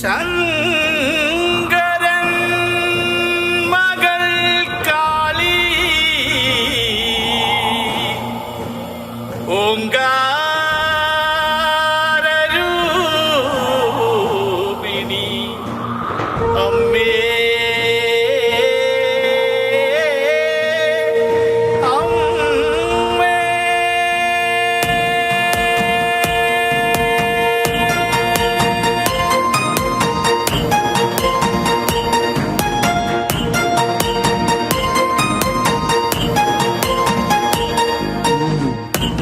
ശങ്കരൻ മകൾ കാളി. ഓങ്കാരൂപിണി അമ്മേ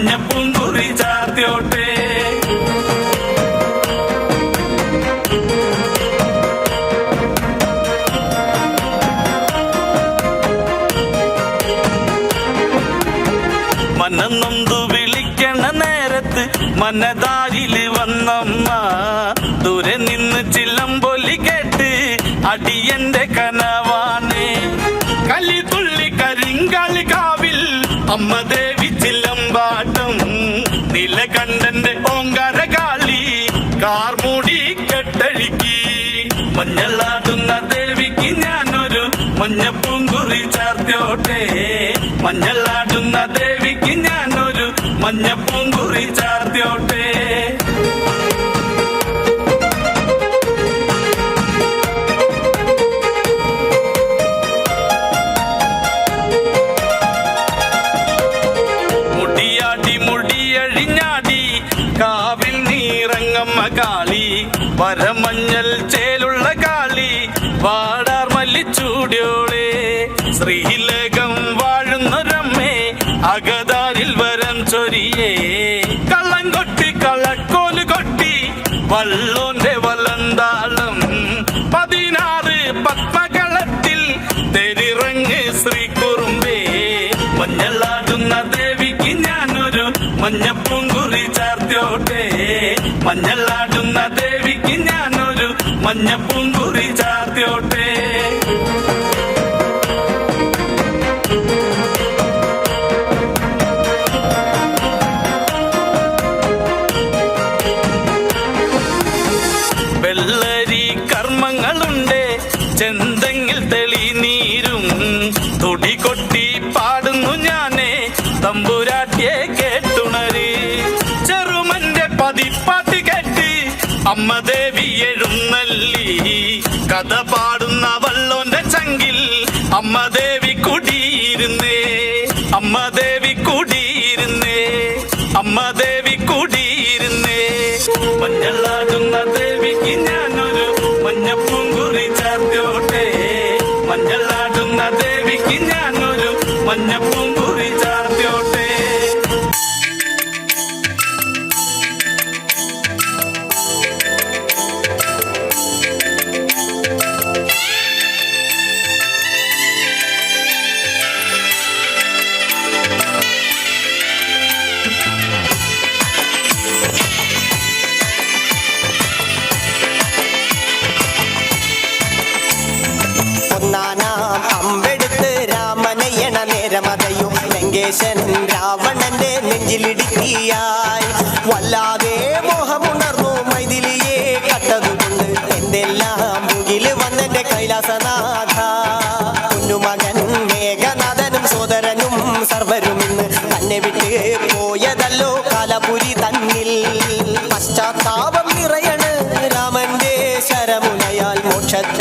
മഞ്ഞപ്പൂങ്കുറി ചാർത്തിയോട്ടെ. മനന്നൊന്തു വിളിക്കണ നേരത്ത് മനതാരിൽ വന്നമ്മ. ദൂരെ നിന്ന് ചില്ലം പൊലി കേട്ട് അടിയന്റെ കനവാണ്. കലി തുള്ളി കരിങ്കാളി കാവിൽ അമ്മ ദേവി ചില്ലമ്പാട്ടം ഞാനൊരു മഞ്ഞപ്പൂങ്കുറി ചാർത്തോട്ടെ മഞ്ഞളാടുന്ന ദേവിക്ക് ഞാനൊരു മഞ്ഞപ്പൂങ്കുറി ചാർത്തോട്ടെ മുടിയാടി മുടിയഴിഞ്ഞാടി കാവിൽ നീറങ്ങമ്മ കാളി. വരമഞ്ഞൽ ചേലുള്ള കാളി വാടാർ മല്ലിച്ചൂടിയോളെ ശ്രീലകം വാഴുന്നൊരമ്മേ അകതാരിൽ വരം ചൊരിയേ. കള്ളം കൊട്ടി കള്ളക്കോൽ കൊട്ടി വള്ളോന്റെ വലന്താളം. പതിനാറ് പത്മകളത്തിൽ തെരിറങ്ങ് ശ്രീ കുറുമ്പേ മഞ്ഞളാടുന്ന ദേവിക്ക് ഞാനൊരു മഞ്ഞപ്പൂങ്കുറി ചാർത്തിയോട്ടെ. മഞ്ഞളാടുന്ന ദേവിക്ക് ഞാനൊരു മഞ്ഞപ്പൂങ്കുറി ചാർത്തിയോട്ടെ. ചെന്തെങ്കിൽ തെളിനീരും. തുടി കൊട്ടി പാടുന്നു ഞാനേ തമ്പുരാട്ടിയെ കേട്ടുണര്. ചെറുമന്റെ പതിപ്പാട്ട് കേട്ടി അമ്മ ദേവി എഴുന്നള്ളി. കഥ പാടുന്ന വള്ളോന്റെ ചങ്കിൽ അമ്മ ദേവി കുടിയിരുന്നേ മഞ്ഞപ്പൂങ്കുറി ചാർത്തോട്ടെ ഒന്നാനാം ലങ്കേശൻ രാവണന്റെ നെഞ്ചിലിടുക്കിയായി. വല്ലാതെ മോഹമുണർന്നു മൈതിലിയെ കട്ടതുകൊണ്ട് എന്തെല്ലാം മുകിൽ വന്നെന്റെ കൈലാസനാഥ. കുഞ്ഞുമകൻ മേഘനാഥനും സോദരനും സർവരും ഇന്ന് തന്നെ വിട്ട് പോയതല്ലോ കാലപുരി തന്നിൽ. പശ്ചാത്താപം നിറയണ് രാമന്റെ ശരമുനയാൽ മോക്ഷത്തിൻ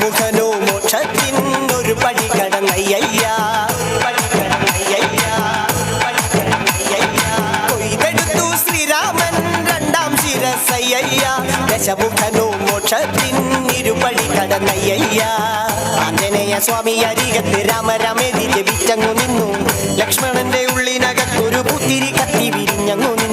മുഖനോ മോക്ഷത്തിനൊരു പടി ശ്രീരാമൻ രണ്ടാം ദശമുഖനോ മോക്ഷത്തിനിരുപടി കടന്നയ്യ സ്വാമി അരികത്ത് രാമരാമേതി ജപിച്ചങ്ങു നിന്നു. ലക്ഷ്മണന്റെ ഉള്ളിനകത്തൊരു പുത്തിരി കത്തി വിരിഞ്ഞങ്ങു നിന്നു.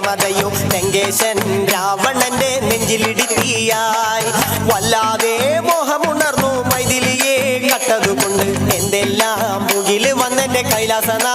ജനമതയും ലങ്കേശൻ രാവണന്റെ നെഞ്ചിലിടുത്തിയായി. വല്ലാതെ മോഹമുണർന്നു മൈതിലിയെ കട്ടതുകൊണ്ട് എന്തെല്ലാം മുകിൽ വന്നെന്റെ കൈലാസനാ.